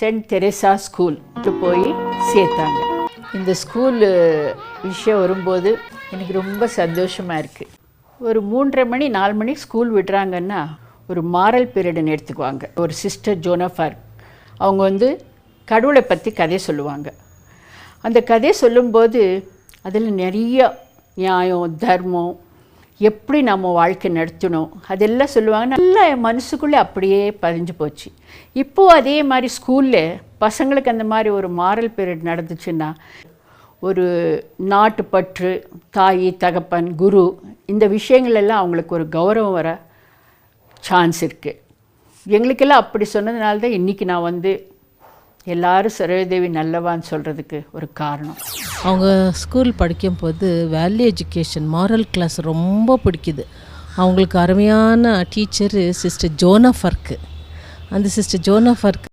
Send Teresa school போய் சேர்த்தாங்க. இந்த ஸ்கூல் விஷயம் வரும்போது எனக்கு ரொம்ப சந்தோஷமாக இருக்குது ஒரு மூன்றரை மணி நாலு மணிக்கு ஸ்கூல் விடுறாங்கன்னா ஒரு மாரல் பீரியட்னு எடுத்துக்குவாங்க. ஒரு சிஸ்டர் ஜோனஃபர் அவங்க வந்து கடவுளை பற்றி கதை சொல்லுவாங்க. அந்த கதை சொல்லும்போது அதில் நிறைய நியாயம் தர்மம் எப்படி நம்ம வாழ்க்கை நடத்தணும்? அதெல்லாம் சொல்லுவாங்க. நல்லா மனசுக்குள்ளே அப்படியே பதிஞ்சு போச்சு. இப்போது அதே மாதிரி ஸ்கூலில் பசங்களுக்கு அந்த மாதிரி ஒரு மாரல் பீரியட் நடந்துச்சுன்னா ஒரு நாட்டுப்பற்று தாய் தகப்பன் குரு இந்த விஷயங்கள் எல்லாம் அவங்களுக்கு ஒரு கௌரவம் வர சான்ஸ் இருக்குது எங்களுக்கெல்லாம் அப்படி சொன்னதுனால தான் இன்றைக்கி நான் வந்து எல்லாரும் சரோதேவி நல்லவான்னு சொல்கிறதுக்கு ஒரு காரணம். அவங்க ஸ்கூல் படிக்கும்போது வேல்யூ எஜுகேஷன் மாரல் கிளாஸ் ரொம்ப பிடிக்குது. அவங்களுக்கு அருமையான டீச்சரு சிஸ்டர் ஜோனா ஃபர்க்கு அந்த சிஸ்டர் ஜோனா ஃபர்க்